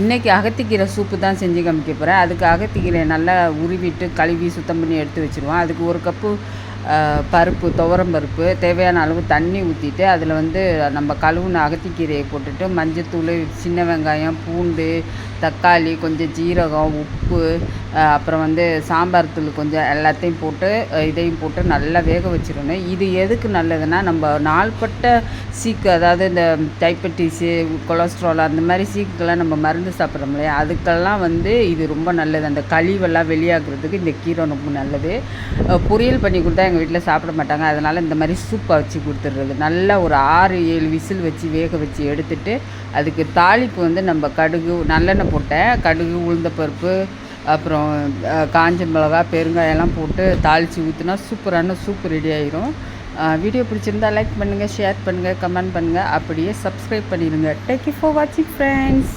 இன்றைக்கி அகத்திக்கீரை சூப்பு தான் செஞ்சு காமிக்க போகிறேன் அதுக்கு அகத்திக்கீரை நல்லா உருவிட்டு கழுவி சுத்தம் பண்ணி எடுத்து வச்சுருவோம். அதுக்கு ஒரு கப்பு பருப்பு துவரம் பருப்பு தேவையான அளவு தண்ணி ஊற்றிட்டு அதில் வந்து நம்ம கழுவுன அகத்திக்கீரையை போட்டுட்டு மஞ்சத்தூள் சின்ன வெங்காயம் பூண்டு தக்காளி கொஞ்சம் ஜீரகம் உப்பு அப்புறம் வந்து சாம்பார் தூள் கொஞ்சம் எல்லாத்தையும் போட்டு இதையும் போட்டு நல்லா வேக வச்சிடணும். இது எதுக்கு நல்லதுன்னா நம்ம நாள்பட்ட சீக்கு அதாவது இந்த டைப்பட்டிஸு கொலஸ்ட்ரால் அந்த மாதிரி சீக்குக்கெல்லாம் நம்ம மருந்து சாப்பிட்றோம் இல்லையா? அதுக்கெல்லாம் வந்து இது ரொம்ப நல்லது. அந்த கழிவெல்லாம் வெளியாகிறதுக்கு இந்த கீரை ரொம்ப நல்லது. பொரியல் பண்ணி கொடுத்தா எங்கள் வீட்டில் சாப்பிட மாட்டாங்க. அதனால் இந்த மாதிரி சூப்பை வச்சு கொடுத்துட்றது. நல்லா ஒரு ஆறு ஏழு விசில் வச்சு வேக வச்சு எடுத்துட்டு அதுக்கு தாளிப்பு வந்து நம்ம கடுகு நல்லெண்ணெய் போட்டேன். கடுகு உளுந்தப்பருப்பு அப்புறம் காஞ்ச மிளகா பெருங்காயெல்லாம் போட்டு தாளித்து ஊற்றினா சூப்பரான சூப் ரெடி ஆயிரும். வீடியோ பிடிச்சிருந்தா லைக் பண்ணுங்கள் ஷேர் பண்ணுங்கள் கமெண்ட் பண்ணுங்கள் அப்படியே சப்ஸ்கிரைப் பண்ணிடுங்க தேங்க்யூ ஃபார் வாட்சிங் ஃப்ரெண்ட்ஸ்